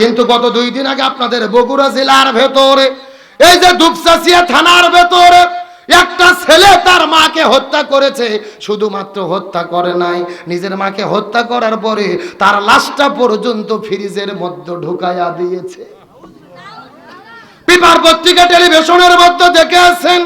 কিন্তু গত দুই দিন আগে আপনাদের বগুড়া জেলার ভেতরে, এই যে দুপসাসিয়া থানার ভেতরে একটা ছেলে তার মাকে হত্যা করেছে, শুধুমাত্র হত্যা করে নাই, নিজের মাকে হত্যা করার পরে তার লাশটা পর্যন্ত ফ্রিজের মধ্যে ঢুকাইয়া দিয়েছে। পেপার পত্রিকা টেলিভিশনের মধ্যে দেখে আছেন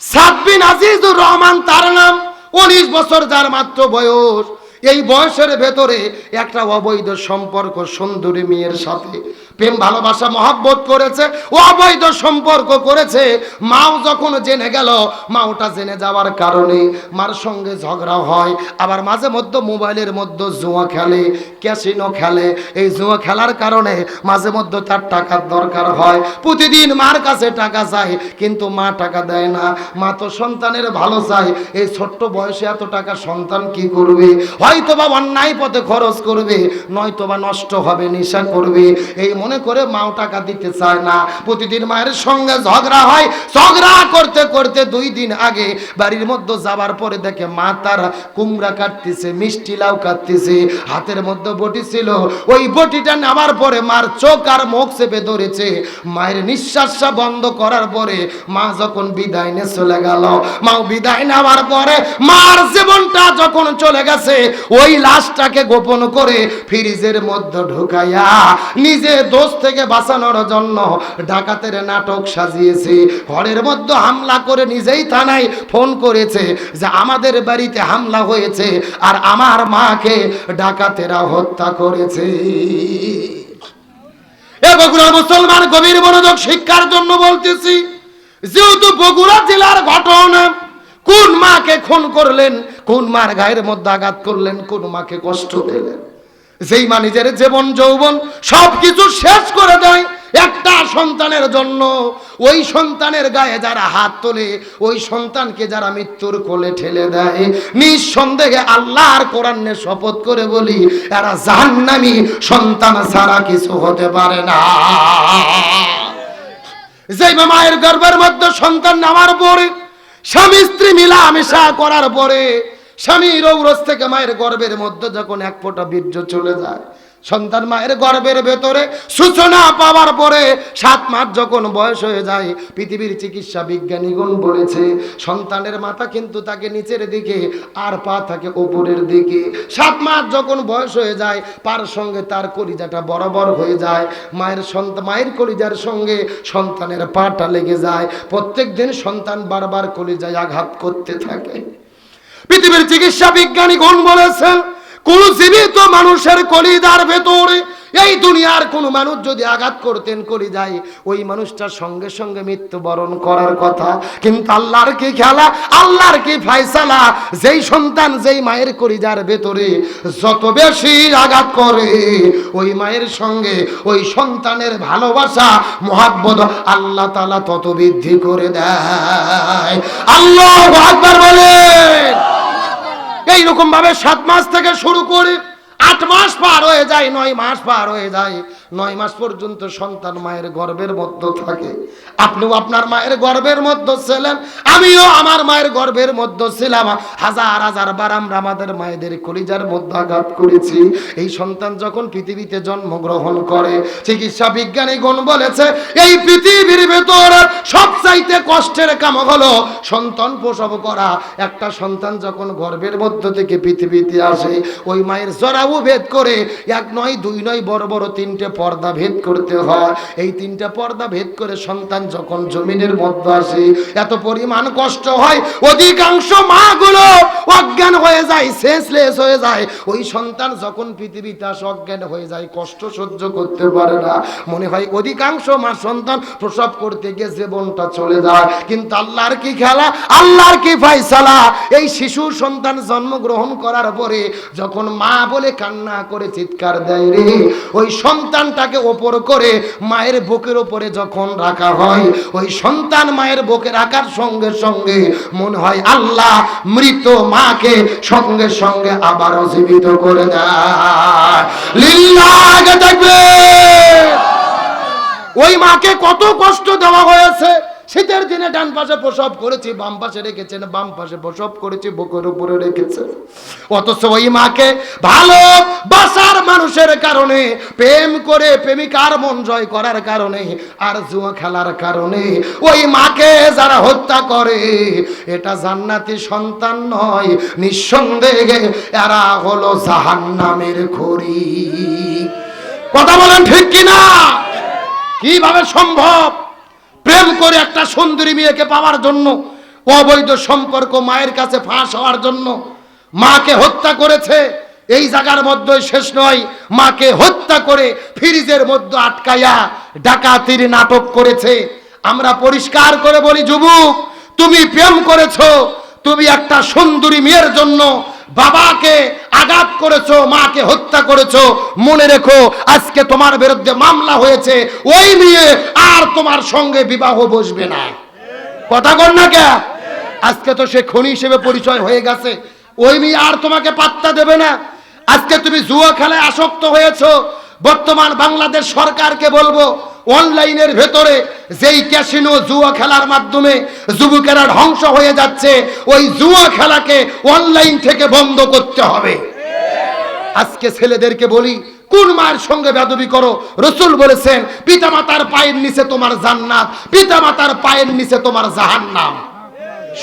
সাব্বিন আজিজুর রহমান তার নাম, উনিশ বছর যার মাত্র বয়স। এই বয়সের ভেতরে একটা অবৈধ সম্পর্ক সুন্দরী মেয়ের সাথে প্রেম, ভালোবাসা, মহাব্বত করেছে ও অবৈধ সম্পর্ক করেছে। মাও যখন জেনে গেল মাওটা জেনে যাওয়ার কারণে মার সঙ্গে ঝগড়া হয়। আবার মাঝে মধ্যে মোবাইলের মধ্যে জুয়া খেলে, ক্যাসিনো খেলে। এই জুয়া খেলার কারণে মাঝে মধ্যে তার টাকার দরকার হয়। প্রতিদিন মার কাছে টাকা চায়, কিন্তু মা টাকা দেয় না। মা তো সন্তানের ভালো চায়। এই ছোট্ট বয়সে এত টাকা সন্তান কি করবে? হয়তো বা অন্যায় পথে খরচ করবে নয়তো বা নষ্ট হবে, নেশা করবে। এই মনে করে মাও টাকা দিতে চায় না। প্রতিদিন মায়ের সঙ্গে ঝগড়া হয়। ঝগড়া করতে করতে দুই দিন আগে বাড়ির মধ্যে যাবার পরে দেখে মা তার কুমড়া কাটতেছে, মিষ্টি লাউ কাটতেছে, হাতের মধ্যে বটি ছিল। ওই বটিটা নেওয়ার পরে মার চোখ আর মুখ চেপে ধরেছে। মায়ের নিঃশ্বাসটা বন্ধ করার পরে মা যখন বিদায় নিয়ে চলে গেল, মাও বিদায় নেওয়ার পরে মার জীবনটা যখন চলে গেছে, ওই লাশটাকে গোপন করে ফ্রিজের মধ্যে ঢুকাইয়া নিজে দোষ থেকে বাঁচানোর জন্য ডাকাতের নাটক সাজিয়েছে। ঘরের মধ্যে হামলা করে নিজেই থানায় ফোন করেছে যে আমাদের বাড়িতে হামলা হয়েছে আর আমার মাকে ডাকাতেরা হত্যা করেছে। এ বগুড়া মুসলমান গভীর মনোযোগ শিক্ষার জন্য বলতেছি, যেহেতু বগুড়া জেলার ঘটনা, কোন মাকে খুন করলেন, কোন মার গায়ের মধ্যে আঘাত করলেন, কোন মাকে কষ্ট দিলেন? যেই মা নিজের জীবন, যৌবন সব কিছু শেষ করে দেয় একটা সন্তানের জন্য। ওই সন্তানের গায়ে যারা হাত তোলে, ওই সন্তানকে যারা মৃত্যুর কোলে ঠেলে দেয়। নিঃসন্দেহে আল্লাহর কোরআনে শপথ করে বলি, এরা জাহান্নামী সন্তান ছাড়া কিছু হতে পারে না। মা মায়ের গর্ভের মধ্যে সন্তান নামার পরে, স্বামী স্ত্রী মিলামেশা করার পরে স্বামীর ঔরস থেকে মায়ের গর্ভের মধ্যে যখন এক ফোঁটা বীর্য চলে যায়, সন্তান মায়ের গর্ভের ভেতরে সূচনা পাওয়ার পরে সাত মাস যখন বয়স হয়ে যায়, পৃথিবীর চিকিৎসা বিজ্ঞানীগণ বলেছে, সন্তানের মাথা কিন্তু তাকে নিচের দিকে আর পা থাকে ওপরের দিকে। সাত মাস যখন বয়স হয়ে যায়, পার সঙ্গে তার কলিজাটা বরাবর হয়ে যায়। মায়ের সন্তান মায়ের কলিজার সঙ্গে সন্তানের পাটা লেগে যায়। প্রত্যেক দিন সন্তান বারবার কলিজায় আঘাত করতে থাকে। পৃথিবীর চিকিৎসা বিজ্ঞানী গুণ বলেছেন, কোন জীবিত মানুষের কলিদার ভেতরে এই দুনিয়ার কোন মানুষ যদি আঘাত করতেন কলি যায় ওই মানুষটার সঙ্গে সঙ্গে মৃত্যুবরণ করার কথা। কিন্তু আল্লাহর কি খেলা? আল্লাহর কি ফায়সালা? যেই সন্তান যেই মায়ের কলিজার ভেতরে যত বেশি আঘাত করে, ওই মায়ের সঙ্গে ওই সন্তানের ভালোবাসা, মহাব্বত আল্লাহ তালা তত বৃদ্ধি করে দেয়। আল্লাহ বলেন এইরকম ভাবে সাত মাস থেকে শুরু করে, আট মাস পার হয়ে যায়, নয় মাস পার হয়ে যায়। নয় মাস পর্যন্ত সন্তান মায়ের গর্ভের মধ্যে থাকে। আপনিও আপনার মায়ের গর্ভের মধ্যে ছিলেন, আমিও আমার মায়ের গর্ভের মধ্যে ছিলাম। হাজার হাজার বার আমরা আমাদের মায়েদের কলিজার মধ্যে আঘাত করেছি। এই সন্তান যখন পৃথিবীতে জন্মগ্রহণ করে, চিকিৎসা বিজ্ঞানী গুণ বলেছে, এই পৃথিবীর ভেতর সবচাইতে কষ্টের কাম হলো সন্তান প্রসব করা। একটা সন্তান যখন গর্বের মধ্য থেকে পৃথিবীতে আসে, ওই মায়ের জরাউ ভেদ করে এক নয়, দুই নয়, বড় বড় তিনটে পর্দা ভেদ করতে হয়। এই তিনটা পর্দা ভেদ করে সন্তান যখন জমিনের মধ্যে আসে, এত পরিমাণ কষ্ট হয়, অধিকাংশ মাগুলো অজ্ঞান হয়ে যায় সেন্সলেস হয়ে যায়। ওই সন্তান যখন পৃথিবীতে আসে, অজ্ঞান হয়ে যায়, কষ্ট সহ্য করতে পারে না। মনে হয় অধিকাংশ মা সন্তান প্রসব করতে গিয়ে জীবনটা চলে যায়। কিন্তু আল্লাহর কি খেলা? আল্লাহর কি ফাইসালা এই শিশু সন্তান জন্মগ্রহণ করার পরে যখন মা বলে কান্না করে চিৎকার দেয় রে, ওই সন্তানটাকে ওপর করে মায়ের বুকের ওপরে যখন রাখা হয়, ওই সন্তান মায়ের বুকে রাখার সঙ্গে সঙ্গে মনে হয় আল্লাহ মৃত মাকে সঙ্গে সঙ্গে আবার জীবিত করে দেয়। দেখবে। ওই মাকে কত কষ্ট দেওয়া হয়েছে। শীতের দিনে ডান পাশে প্রসব করেছি, বাম পাশে রেখেছেন, বাম পাশে প্রসব করেছি, বুকের উপরে রেখেছে অথচ ওই মাকে ভালো বাসার মানুষের কারণে, প্রেম করে প্রেমিকার মন জয় করার কারণে আর জুয়া খেলার কারণে ওই মাকে যারা হত্যা করে, এটা জান্নাতি সন্তান নয়, নিঃসন্দেহে এরা হলো জাহান্নামের খড়ি। কথা বলেন ঠিক কিনা? কীভাবে সম্ভব? প্রেম করে একটা সুন্দরী মেয়েকে পাওয়ার জন্য, অবৈধ সম্পর্ক মায়ের কাছে ফাঁস হওয়ার জন্য মাকে হত্যা করেছে। এই জায়গার মধ্যে শেষ নয়, মাকে হত্যা করে ফ্রিজের মধ্যে আটকাইয়া ডাকাতির নাটক করেছে। আমরা পরিষ্কার করে বলি, যুবক, তুমি প্রেম করেছ, তুমি একটা সুন্দরী মেয়ের জন্য বাবাকে আঘাত করেছ, মাকে হত্যা করেছ। মনে রেখো, আজকে তোমার বিরুদ্ধে মামলা হয়েছে। ওই মেয়ে আর তোমার সঙ্গে বিবাহ বসবে না। কথা কর না কে? আজকে তো সে খনি হিসেবে পরিচয় হয়ে গেছে। ওই মেয়ে আর তোমাকে পাত্তা দেবে না। আজকে তুমি জুয়া খেলায় আসক্ত হয়েছো। বর্তমান বাংলাদেশ সরকারকে বলব অনলাইনের ভেতরে যেই ক্যাসিনো জুয়া খেলার মাধ্যমে যুবকেরা ধ্বংস হয়ে যাচ্ছে, ওই জুয়া খেলাকে অনলাইন থেকে বন্ধ করতে হবে। আজকে ছেলেদেরকে বলি, কোন মায়ের সঙ্গে বেদবি করো? রসুল বলেছেন, পিতামাতার পায়ের নিচে তোমার জান্নাত, পিতামাতার পায়ের নিচে তোমার জাহান্নাম।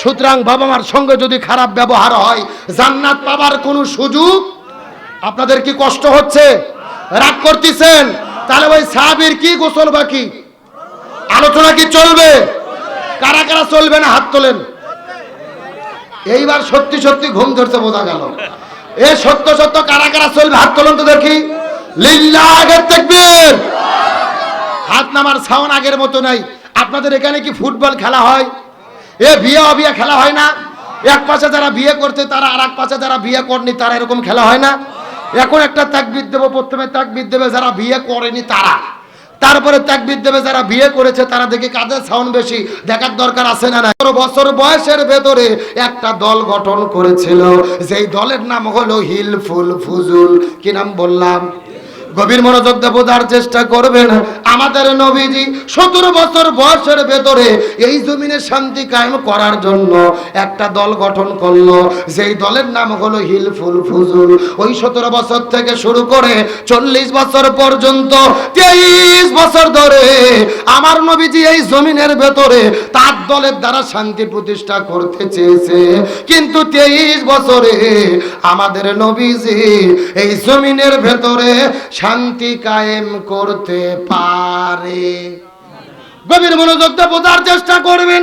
সুতরাং বাবা মার সঙ্গে যদি খারাপ ব্যবহার হয়, জান্নাত পাবার কোনো সুযোগ আপনাদের কি কষ্ট হচ্ছে? রাগ করতেছেন? তাহলে ওই সাহাবীর কি গোসল বাকি? আলোচনা কি চলবে? কারা কারা চলবে না হাত তোলেন? এইবার সত্যি সত্যি ঘুম ধরতে বোঝা গেল। এ সত্য সত্য কারা কারা চলবে হাত তোলেন তো দেখি। তাকবীর। হাত নামার সাউন আগের মতো নাই। আপনাদের এখানে কি ফুটবল খেলা হয়? এ বিয়ে অবিয়ে খেলা হয় না? এক পাশে যারা বিয়ে করছে, তারা আর এক পাশে যারা বিয়ে করেনি, তারা এরকম খেলা হয় না? এখন একটা তাকবিদ দেবো, প্রথমে তাকবিদ দেবে যারা বিয়ে করেনি তারা। তারপরে তাকবিদ দেবে যারা বিয়ে করেছে, তারা দেখি কাদের সাউন্ড বেশি। দেখার দরকার আছে না না বছর বয়সের ভেতরে একটা দল গঠন করেছিল। যেই দলের নাম হলো হিলফুল ফুজুল। কি নাম বললাম? গভীর মনোযোগ দিয়ে বোঝার চেষ্টা করবেন। আমাদের নবীজি সতেরো বছর বয়সের ভেতরে এই জমিনে শান্তি কায়েম করার জন্য একটা দল গঠন করল। যেই দলের নাম হলো হিলফুল ফুজুল। ওই সতেরো বছর থেকে শুরু করে চল্লিশ বছর পর্যন্ত, তেইশ বছর ধরে আমার নবীজি এই জমিনের ভেতরে তার দলের দ্বারা শান্তি প্রতিষ্ঠা করতে চেয়েছে। কিন্তু তেইশ বছরে আমাদের নবীজি এই জমিনের ভেতরে শান্তি কায়েম করতে পারে। গভীর মনোযোগটা বোঝার চেষ্টা করবেন।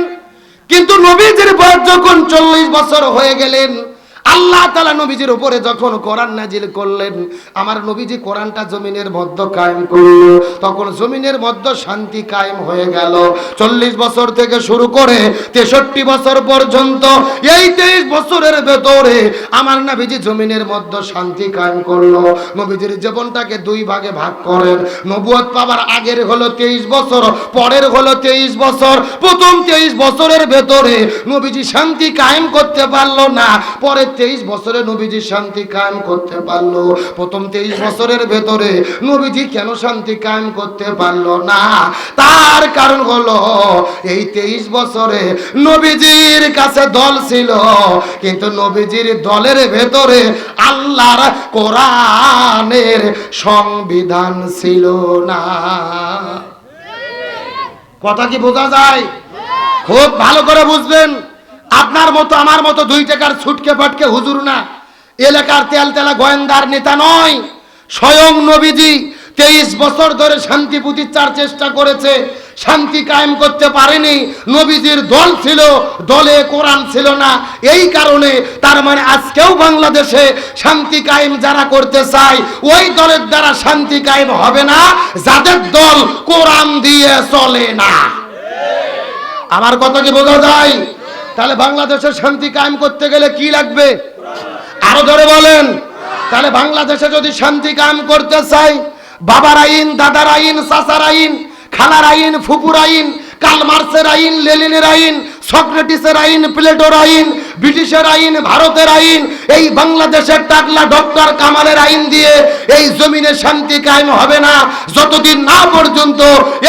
কিন্তু নবীজির বয়স যখন চল্লিশ বছর হয়ে গেলেন আল্লাহ তালা নবীজির উপরে যখন কোরআন নাজিল করলেন, আমার নবীজি কোরআনটা জমিনের মধ্য কায়েম করল। তখন জমিনের মধ্য শান্তি কায়েম হয়ে গেল। চল্লিশ বছর থেকে শুরু করে তেষট্টি বছর পর্যন্ত এই তেইশ বছরের ভেতরে আমার নবীজি জমিনের মধ্য শান্তি কায়েম করল। নবীজির জীবনটাকে দুই ভাগে ভাগ করেন। নবুয়ত পাবার আগের হলো তেইশ বছর, পরের হলো তেইশ বছর। প্রথম তেইশ বছরের ভেতরে নবীজি শান্তি কায়েম করতে পারল না পরে তেইশ বছরে নবীজি শান্তি কায়েম করতে পারল। প্রথম তেইশ বছরের ভেতরে নবীজি কেন শান্তি কায়েম করতে পারল না? তার কারণ হলো, এই তেইশ বছরে নবীজির কাছে দল ছিল, কিন্তু নবীজির দলের ভেতরে আল্লাহর কোরআনের সংবিধান ছিল না। কথা কি বোঝা যায়? খুব ভালো করে বুঝবেন। আপনার মতো, আমার মতো দুই টাকার ছুটকে ফাটকে হুজুর না। এলাকার তেল তেলা গোয়েন্দার নেতা নয়। স্বয়ং নবীজি তেইশ বছর ধরে শান্তি প্রতিষ্ঠার চেষ্টা করেছে, শান্তি কায়েম করতে পারেনি। নবীজির দল ছিল, দলে কোরআন ছিল না। এই কারণে, তার মানে আজকেও বাংলাদেশে শান্তি কায়েম যারা করতে চায়, ওই দলের দ্বারা শান্তি কায়েম হবে না, যাদের দল কোরআন দিয়ে চলে না। আমার কথা কি বোঝা যায়? তাহলে বাংলাদেশের শান্তি কায়েম করতে গেলে কি লাগবে? আরও ধরে বলেন। তাহলে বাংলাদেশে যদি শান্তি কায়েম করতে চাই, বাবার আইন, দাদার আইন, চাচার আইন, খালার আইন, ফুপুর আইন কাল মার্সের আইন লেলিনের আইন, সক্রেটিসের আইন, প্লেটোর আইন, ব্রিটিশের আইন, ভারতের আইন, এই বাংলাদেশের টাকলা ডক্টর কামালের আইন দিয়ে এই জমিনে শান্তি কায়েম হবে না। যতদিন না পর্যন্ত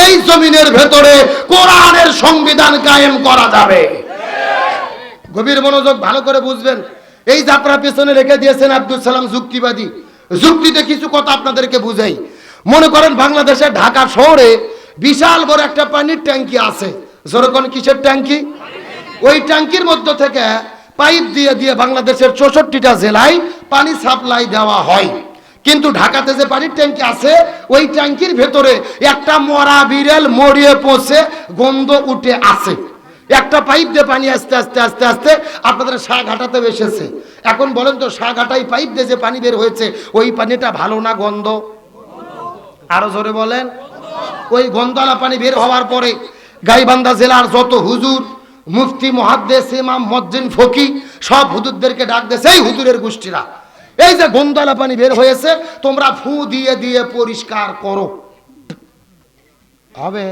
এই জমিনের ভেতরে কোরআনের সংবিধান কায়েম করা যাবে। গভীর মনোযোগ ভালো করে বুঝবেন। এই যাত্রা পেছনে রেখে দিয়েছেন আব্দুল সালাম যুক্তিবাদী। যুক্তিতে কিছু কথা আপনাদেরকে বুঝাই। মনে করেন বাংলাদেশের ঢাকা শহরে বিশাল বড় একটা পানির ট্যাঙ্কি আছে। যেরকম কিসের ট্যাঙ্কি? ওই ট্যাঙ্কির মধ্য থেকে পাইপ দিয়ে দিয়ে বাংলাদেশের চৌষট্টিটা জেলায় পানি সাপ্লাই দেওয়া হয়। কিন্তু ঢাকাতে যে পানির ট্যাঙ্কি আছে, ওই ট্যাঙ্কির ভেতরে একটা মরা বিড়েল মরিয়ে পচে গন্ধ উঠে আছে একটা পাইপ দিয়ে পানি আস্তে আস্তে আস্তে আস্তে আপনাদের ঘাটাতে এসেছে। এখন বলেন তো ঘাটাই পাইপ দিয়ে যে পানি বের হয়েছে, ওই পানিটা ভালো না গন্ধ? আরও জোরে বলেন। ওই গন্ধলা পানি বের হওয়ার পরে গাইবান্ধা জেলার যত হুজুর, মুফতি, মহাদ্দেশ, ইমাম, মজ্জিন, ফকি, সব হুজুরদেরকে ডাক দেছে এই হুজুরের গোষ্ঠীরা। এই যে গন্ধলা পানি বের হয়েছে, তোমরা ফু দিয়ে দিয়ে পরিষ্কার করো। হবে?